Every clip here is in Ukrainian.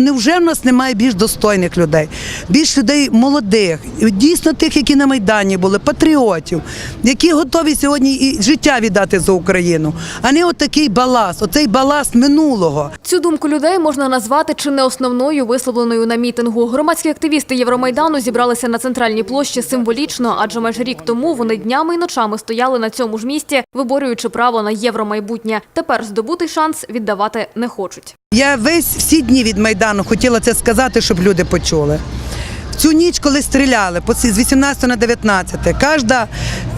Невже в нас немає більш достойних людей, більш людей молодих, дійсно тих, які на Майдані були, патріотів, які готові сьогодні і життя віддати за Україну, а не отакий баласт, оцей баласт минулого. Цю думку людей можна назвати чи не основною висловленою на мітингу. Громадські активісти Євромайдану зібралися на центральній площі символічно, адже майже рік тому вони днями і ночами стояли на цьому ж місці, виборюючи право на євромайбутнє. Тепер здобутий шанс віддавати не хочуть. Я весь всі дні від Майдану хотіла це сказати, щоб люди почули. В цю ніч, коли стріляли з 18 на 19, кожна,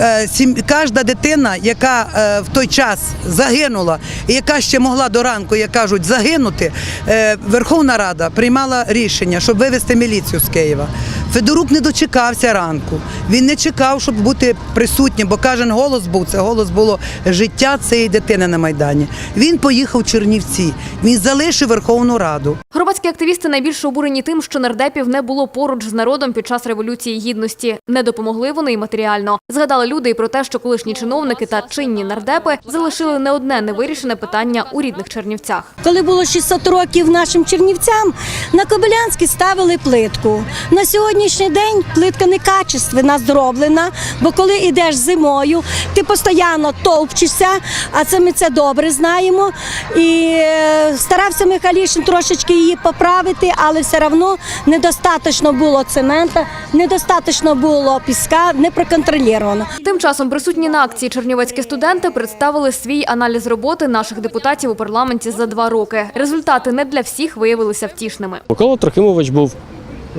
е, кожна дитина, яка е, в той час загинула, і яка ще могла до ранку, як кажуть, загинути, е, Верховна Рада приймала рішення, щоб вивезти міліцію з Києва. Федорук не дочекався ранку. Він не чекав, щоб бути присутнім, бо кожен голос був. Це голос було життя цієї дитини на Майдані. Він поїхав в Чернівці. Він залишив Верховну Раду. Громадські активісти найбільше обурені тим, що нардепів не було поруч з народом під час революції гідності. Не допомогли вони й матеріально. Згадали люди і про те, що колишні чиновники та чинні нардепи залишили не одне невирішене питання у рідних Чернівцях. Коли було 600 років нашим чернівцям, на Кобилянській ставили плитку. На сьогоднішній день плитка некачественна, зроблена, бо коли йдеш зимою, ти постійно товпчешся, а це ми це добре знаємо. І е, старався Михайлішин трошечки її поправити, але все одно недостатньо було цемента, недостатньо було піска, не проконтрольовано. Тим часом присутні на акції чернівецькі студенти представили свій аналіз роботи наших депутатів у парламенті за два роки. Результати не для всіх виявилися втішними. Микола Трохимович був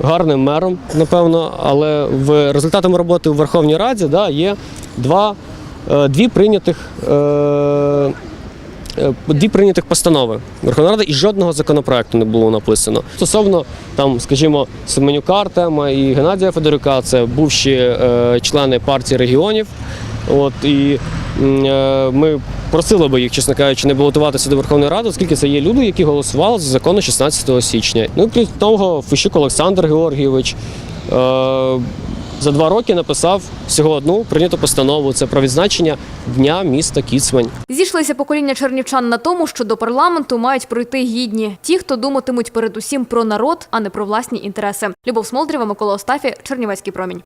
гарним мером, напевно, але в результатами роботи у Верховній Раді да, є два, е, дві прийнятих. Е, е, Дві прийнятих постанови Верховної Ради і жодного законопроекту не було написано. Стосовно там, скажімо, Семенюка Артема і Геннадія Федорука, це бувші е, члени партії регіонів. От і е, ми просили би їх, чесно кажучи, не балотуватися до Верховної Ради, оскільки це є люди, які голосували за закони 16 січня. Ну і крім того, Фещук Олександр Георгійович. Е, за два роки написав всього одну прийняту постанову. Це про відзначення дня міста Кіцмань. Зійшлися покоління чернівчан на тому, що до парламенту мають пройти гідні ті, хто думатимуть передусім про народ, а не про власні інтереси. Любов Смолдрєва, Микола Остафі, Чернівецький промінь.